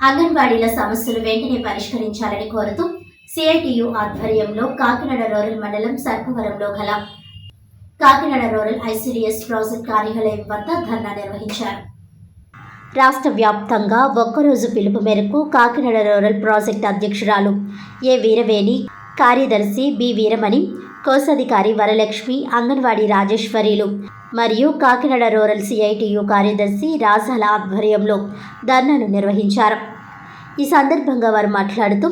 అంగన్వాడీల సమస్యలు వెంటనే పరిష్కరించాలని కోరుతూ సిఐటియు ఆధ్వర్యంలో కాకినాడ రూరల్ మండలం సర్పవరంలో గల కాకినాడ రూరల్ ఐసిడిఎస్ ప్రాజెక్ట్ కార్యాలయం వద్ద ధర్నా నిర్వహించారు. రాష్ట్ర వ్యాప్తంగా ఒక్కరోజు పిలుపు మేరకు కాకినాడ రూరల్ ప్రాజెక్ట్ అధ్యక్షురాలు ఏ వీరవేణి కార్యదర్శి బి వీరమణి కోశాధికారి వరలక్ష్మి అంగన్వాడీ రాజేశ్వరిలు మరియు కాకినాడ రూరల్ సిఐటియు కార్యదర్శి రాజాల ఆధ్వర్యంలో ధర్నాను నిర్వహించారు. ఈ సందర్భంగా వారు మాట్లాడుతూ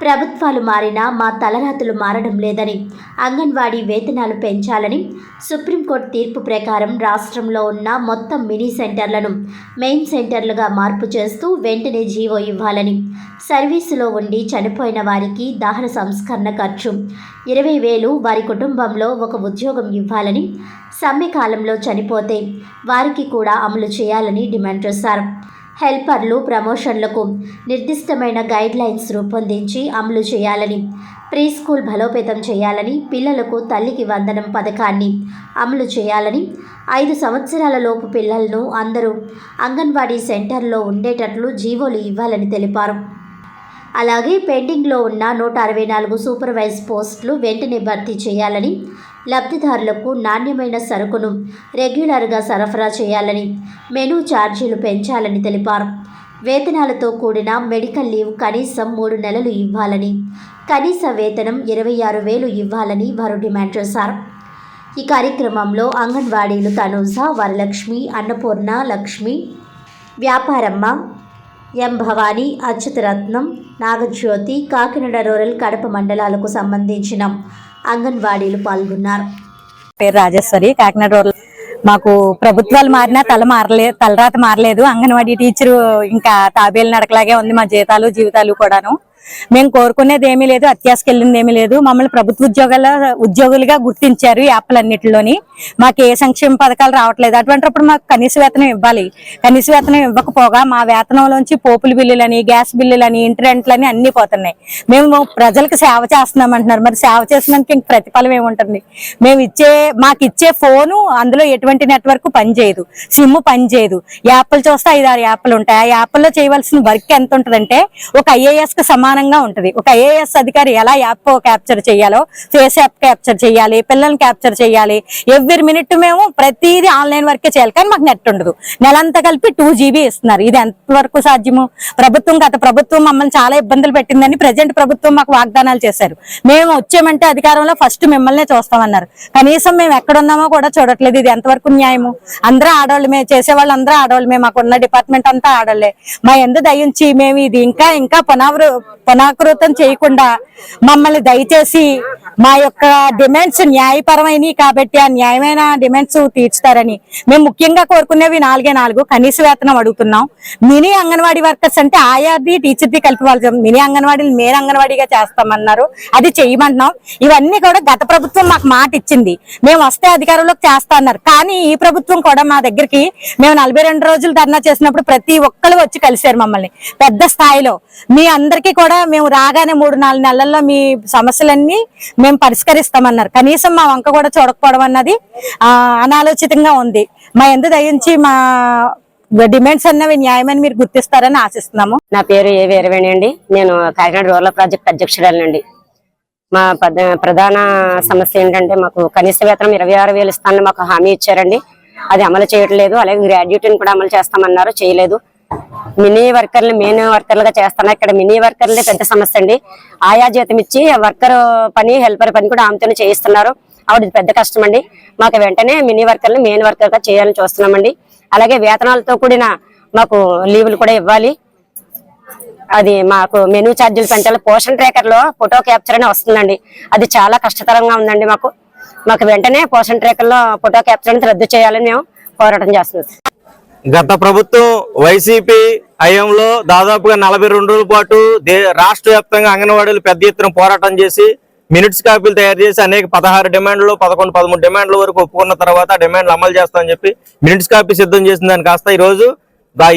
ప్రభుత్వాలు మారినా మా తలరాతులు మారడం లేదని అంగన్వాడీ వేతనాలు పెంచాలని సుప్రీంకోర్టు తీర్పు ప్రకారం రాష్ట్రంలో ఉన్న మొత్తం మినీ సెంటర్లను మెయిన్ సెంటర్లుగా మార్పు చేస్తూ వెంటనే జీవో ఇవ్వాలని సర్వీసులో ఉండి చనిపోయిన వారికి దహన సంస్కరణ ఖర్చు ఇరవై వేలు వారి కుటుంబంలో ఒక ఉద్యోగం ఇవ్వాలని సమ్మె కాలంలో చనిపోతే వారికి కూడా అమలు చేయాలని డిమాండ్ చేశారు. హెల్పర్లు ప్రమోషన్లకు నిర్దిష్టమైన గైడ్లైన్స్ రూపొందించి అమలు చేయాలని ప్రీ స్కూల్ బలోపేతం చేయాలని పిల్లలకు తల్లికి వందనం పథకాన్ని అమలు చేయాలని ఐదు సంవత్సరాల లోపు పిల్లలను అందరూ అంగన్వాడీ సెంటర్లో ఉండేటట్లు జీవోలు ఇవ్వాలని తెలిపారు. అలాగే పెండింగ్లో ఉన్న నూట అరవై నాలుగు సూపర్వైజ్ పోస్టులు వెంటనే భర్తీ చేయాలని లబ్ధిదారులకు నాణ్యమైన సరుకును రెగ్యులర్గా సరఫరా చేయాలని మెనూ ఛార్జీలు పెంచాలని తెలిపారు. వేతనాలతో కూడిన మెడికల్ లీవ్ కనీసం మూడు నెలలు ఇవ్వాలని కనీస వేతనం ఇరవై ఆరు వేలు ఇవ్వాలని వారు డిమాండ్ చేశారు. ఈ కార్యక్రమంలో అంగన్వాడీలు తనూజ వరలక్ష్మి అన్నపూర్ణ లక్ష్మి వ్యాపారమ్మ ఎం భవానీ అచ్యుతరత్నం నాగజ్యోతి కాకినాడ రూరల్ కడప మండలాలకు సంబంధించిన అంగన్వాడీలు పాల్గొన్నారు. పేరు రాజేశ్వరి కాకినాడ రూరల్. మాకు ప్రభుత్వాలు మారినా తల మారలే తలరాత మారలేదు. అంగన్వాడీ టీచరు ఇంకా తాబేలు నడకలాగే ఉంది మా జీతాలు జీవితాలు కూడాను. మేము కోరుకునేది ఏమీ లేదు అత్యాసకెళ్ళింది ఏమీ లేదు. మమ్మల్ని ప్రభుత్వ ఉద్యోగాల ఉద్యోగులుగా గుర్తించారు ఈ యాప్లన్నిటిలోని. మాకు ఏ సంక్షేమ పథకాలు రావట్లేదు. అటువంటిప్పుడు మాకు కనీస వేతనం ఇవ్వాలి. కనీస వేతనం ఇవ్వకపోగా మా వేతనంలోంచి పోపుల బిల్లులని గ్యాస్ బిల్లులని ఇంటర్నెట్లని అన్ని పోతున్నాయి. మేము ప్రజలకు సేవ చేస్తున్నాం అంటున్నారు మరి సేవ చేసినందుకు ఇంక ప్రతిఫలం ఏముంటుంది? మేము ఇచ్చే మాకు ఇచ్చే ఫోను అందులో ఎటువంటి నెట్వర్క్ పనిచేయదు. సిమ్ పనిచేయదు. యాప్లు చూస్తే ఐదు ఆరు యాప్లు ఉంటాయి. ఆ యాప్లో చేయవలసిన వర్క్ ఎంత ఉంటుందంటే ఒక ఐఏఎస్కి సమానంగా ఉంటుంది. ఒక ఏఎస్ అధికారి ఎలా యాప్ క్యాప్చర్ చేయాలో ఫేస్ యాప్ క్యాప్చర్ చేయాలి పిల్లల్ని క్యాప్చర్ చేయాలి ఎవ్రీ మినిట్ మేము ప్రతిదీ ఆన్లైన్ వర్కే చేయాలి. కానీ మాకు నెట్ ఉండదు. నెలంతా కలిపి టూ జీబీ ఇస్తున్నారు. ఇది ఎంతవరకు సాధ్యము? ప్రభుత్వం గత ప్రభుత్వం మమ్మల్ని చాలా ఇబ్బందులు పెట్టిందని ప్రజెంట్ ప్రభుత్వం మాకు వాగ్దానాలు చేశారు. మేము వచ్చామంటే అధికారంలో ఫస్ట్ మిమ్మల్నే చూస్తామన్నారు. కనీసం మేము ఎక్కడ ఉన్నామో కూడా చూడట్లేదు. ఇది ఎంతవరకు న్యాయము? అందరూ ఆడవాళ్ళు మేము చేసేవాళ్ళు అందరూ ఆడవాళ్ళమే. మాకున్న డిపార్ట్మెంట్ అంతా ఆడవాళ్ళే. మా ఎందు దయించి మేము ఇది ఇంకా ఇంకా పునవృ పునాకృతం చేయకుండా మమ్మల్ని దయచేసి మా యొక్క డిమాండ్స్ న్యాయపరమైనవి కాబట్టి ఆ న్యాయమైన డిమాండ్స్ తీర్చుతారని మేము ముఖ్యంగా కోరుకునేవి నాలుగే నాలుగు కనీస వేతనం అడుగుతున్నాం. మినీ అంగన్వాడీ వర్కర్స్ అంటే ఆయాది టీచర్ది కలిపి వాళ్ళు మినీ అంగన్వాడీని మేర అంగన్వాడీగా చేస్తామన్నారు. అది చేయమంటున్నాం. ఇవన్నీ కూడా గత ప్రభుత్వం మాకు మాట ఇచ్చింది. మేము వస్తే అధికారంలోకి చేస్తా అన్నారు. కానీ ఈ ప్రభుత్వం కూడా మా దగ్గరికి మేము నలభై రెండు రోజులు ధర్నా చేసినప్పుడు ప్రతి ఒక్కరు వచ్చి కలిశారు మమ్మల్ని. పెద్ద స్థాయిలో మీ అందరికీ కూడా మేము రాగానే మూడు నాలుగు నెలల్లో మీ సమస్యలన్నీ మేము పరిష్కరిస్తామన్నారు. కనీసం మా వంక కూడా చూడకపోవడం అన్నది అనాలోచితంగా ఉంది. మా ఎందు దయించి మా డిమాండ్స్ అన్నవి న్యాయమని మీరు గుర్తిస్తారని ఆశిస్తున్నాము. నా పేరు ఏ వీరవేణి అండి. నేను కాకినాడ రూరల్ ప్రాజెక్ట్ అధ్యక్షురాలండి మా ప్రధాన సమస్య ఏంటంటే మాకు కనీస వేతనం ఇరవై ఆరు వేలు ఇస్తానని మాకు హామీ ఇచ్చారండి. అది అమలు చేయట్లేదు. అలాగే గ్రాడ్యుయేట్ని కూడా అమలు చేస్తామన్నారు. చేయలేదు. మినీ వర్కర్లు మెయిన్ వర్కర్లుగా చేస్తాను ఇక్కడ మినీ వర్కర్లే పెద్ద సమస్య అండి. ఆయా జీతం ఇచ్చి వర్కర్ పని హెల్పర్ పని కూడా ఆమెతోనే చేయిస్తున్నారు. ఆవిడ పెద్ద కష్టం అండి మాకు వెంటనే మినీ వర్కర్లు మెయిన్ వర్కర్గా చేయాలని చూస్తున్నామండి. అలాగే వేతనాలతో కూడిన మాకు లీవులు కూడా ఇవ్వాలి. అది మాకు మెనూ ఛార్జీలు పెంచాలి. పోషన్ ట్రేకర్లో ఫోటో క్యాప్చర్ అని వస్తుందండి. అది చాలా కష్టతరంగా ఉందండి మాకు. మాకు వెంటనే పోషన్ ట్రేకర్లో ఫోటో క్యాప్చర్ అనేది రద్దు చేయాలని మేము పోరాటం చేస్తున్నాం. గత ప్రభుత్వం వైసీపీ హయాంలో దాదాపుగా నలభై రెండు రోజుల పాటు దే రాష్ట్ర వ్యాప్తంగా అంగన్వాడీలు పెద్ద ఎత్తున పోరాటం చేసి మినిట్స్ కాపీలు తయారు చేసి అనేక పదహారు డిమాండ్లు పదకొండు పదమూడు డిమాండ్ల వరకు ఒప్పుకున్న తర్వాత డిమాండ్లు అమలు చేస్తామని చెప్పి మినిట్స్ కాపీ సిద్ధం చేసిన దాని కాస్త ఈ రోజు.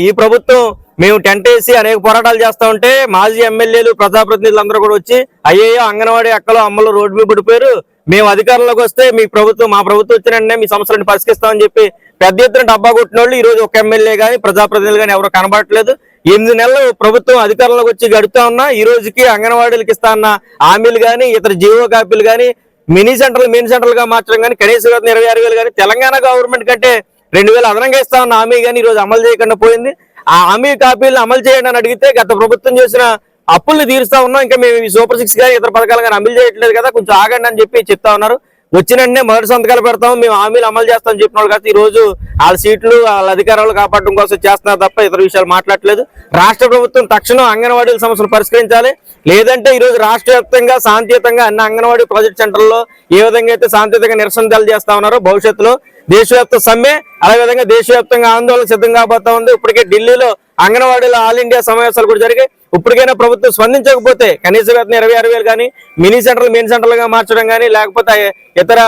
ఈ ప్రభుత్వం మేము టెంట్ వేసి అనేక పోరాటాలు చేస్తా ఉంటే మాజీ ఎమ్మెల్యేలు ప్రజాప్రతినిధులు అందరూ కూడా వచ్చి అయ్యయ్యో అంగన్వాడీ అక్కలు అమ్మలు రోడ్డు మీద పడిపోయారు. మేము అధికారంలోకి వస్తే మీ ప్రభుత్వం మా ప్రభుత్వం వచ్చిన వెంటనే మీ సమస్యలను పరిష్కరిస్తామని చెప్పి పెద్ద ఎత్తున డబ్బా కొట్టిన వాళ్ళు ఈ రోజు ఒక ఎమ్మెల్యే కానీ ప్రజాప్రతినిధులు కానీ ఎవరు కనబడట్లేదు. ఎనిమిది నెలలు ప్రభుత్వం అధికారంలోకి వచ్చి గడుపుతా ఉన్నా ఈ రోజుకి అంగన్వాడీలకు ఇస్తా అన్న హామీలు కానీ ఇతర జీవో కాపీలు కానీ మినీ సెంటర్లు మినీ సెంటర్లుగా మార్చడం కానీ కనీస ఇరవై ఆరు వేలు కానీ తెలంగాణ గవర్నమెంట్ కంటే రెండు వేలు అదనంగా ఇస్తా ఉన్న హామీ కానీ ఈ రోజు అమలు చేయకుండా పోయింది. ఆ హామీ కాపీలను అమలు చేయండి అని అడిగితే గత ప్రభుత్వం చేసిన అప్పుల్ని తీరుస్తా ఉన్నాం. ఇంకా మేము ఈ సూపర్ సిక్స్ కానీ ఇతర పథకాలు కానీ అమలు చేయట్లేదు కదా కొంచెం ఆగండి అని చెప్పి చెప్తా ఉన్నారు. వచ్చిన వెంటనే మొదటి సంతకాలు పెడతాం మేము హామీలు అమలు చేస్తామని చెప్పిన వాళ్ళు కాదు. రోజు వాళ్ళ సీట్లు వాళ్ళ అధికారాలు కాపాడడం కోసం చేస్తున్నారు తప్ప ఇతర విషయాలు మాట్లాడలేదు రాష్ట్ర ప్రభుత్వం తక్షణం అంగన్వాడీల సమస్యలు పరిష్కరించాలి. లేదంటే ఈ రోజు రాష్ట్ర వ్యాప్తంగా శాంతియుతంగా అన్ని అంగన్వాడీ ప్రాజెక్ట్ సెంటర్లో ఏ విధంగా అయితే శాంతియుతంగా నిరసన చేస్తా ఉన్నారో భవిష్యత్తులో దేశవ్యాప్త సమ్మె అదేవిధంగా దేశవ్యాప్తంగా ఆందోళన సిద్ధం కాబోతా ఉంది. ఇప్పటికే ఢిల్లీలో అంగన్వాడీలో ఆల్ ఇండియా సమావేశాలు కూడా జరిగాయి. ఇప్పటికైనా ప్రభుత్వం స్పందించకపోతే కనీస వేతన ఇరవై ఆరు వేలు కానీ మినీ సెంటర్లు మెయిన్ సెంటర్లుగా మార్చడం కానీ లేకపోతే ఇతర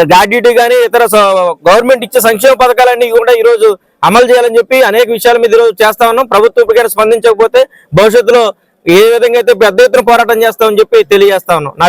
గ్రాడ్యుటీ కానీ ఇతర గవర్నమెంట్ ఇచ్చే సంక్షేమ పథకాలన్నీ కూడా ఈ రోజు అమలు చేయాలని చెప్పి అనేక విషయాల మీద ఈరోజు చేస్తా ఉన్నాం. ప్రభుత్వం ఇప్పటికైనా స్పందించకపోతే భవిష్యత్తులో ఏ విధంగా అయితే పెద్ద ఎత్తున పోరాటం చేస్తామని చెప్పి తెలియజేస్తా ఉన్నాం.